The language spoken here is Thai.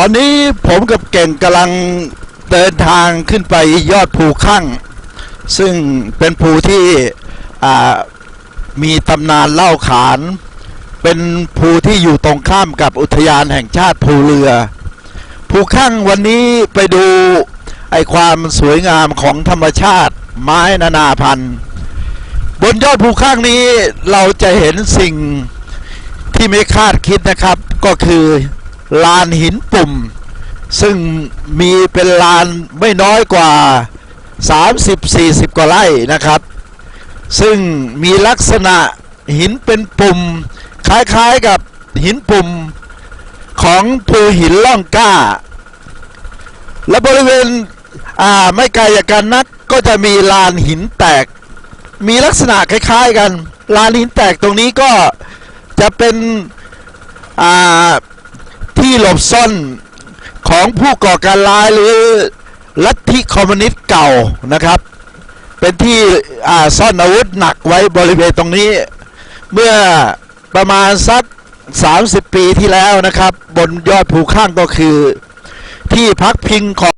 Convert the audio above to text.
ตอนนี้ผมกับเก่งกำลังเดินทางขึ้นไปยอดภูข้าง ซึ่งเป็นภูที่มีตำนานเล่าขาน เป็นภูที่อยู่ตรงข้ามกับอุทยานแห่งชาติภูเรือ ภูข้างวันนี้ไปดูไอความสวยงามของธรรมชาติไม้นานาพันธุ์ บนยอดภูข้างนี้เราจะเห็นสิ่งที่ไม่คาดคิดนะครับก็คือ ลานหินปุ่ม ซึ่งมีเป็นลานไม่น้อยกว่า 30-40 กว่าไร่นะครับ ซึ่งมีลักษณะหินเป็นปุ่ม คล้ายๆกับหินปุ่มของภูหินล่องกล้า และบริเวณไม่ไกลจากกันนักก็จะมีลานหินแตก มีลักษณะคล้ายๆกัน ลานหินแตกตรงนี้ก็จะเป็นอ่า ที่หลบซ่อนของผู้ก่อการร้ายหรือลัทธิคอมมิวนิสต์เก่านะครับ เป็นที่ซ่อนอาวุธหนักไว้บริเวณตรงนี้ เมื่อประมาณสัก 30 ปีที่แล้วนะครับ บนยอดภูข้างก็คือที่พักพิงของ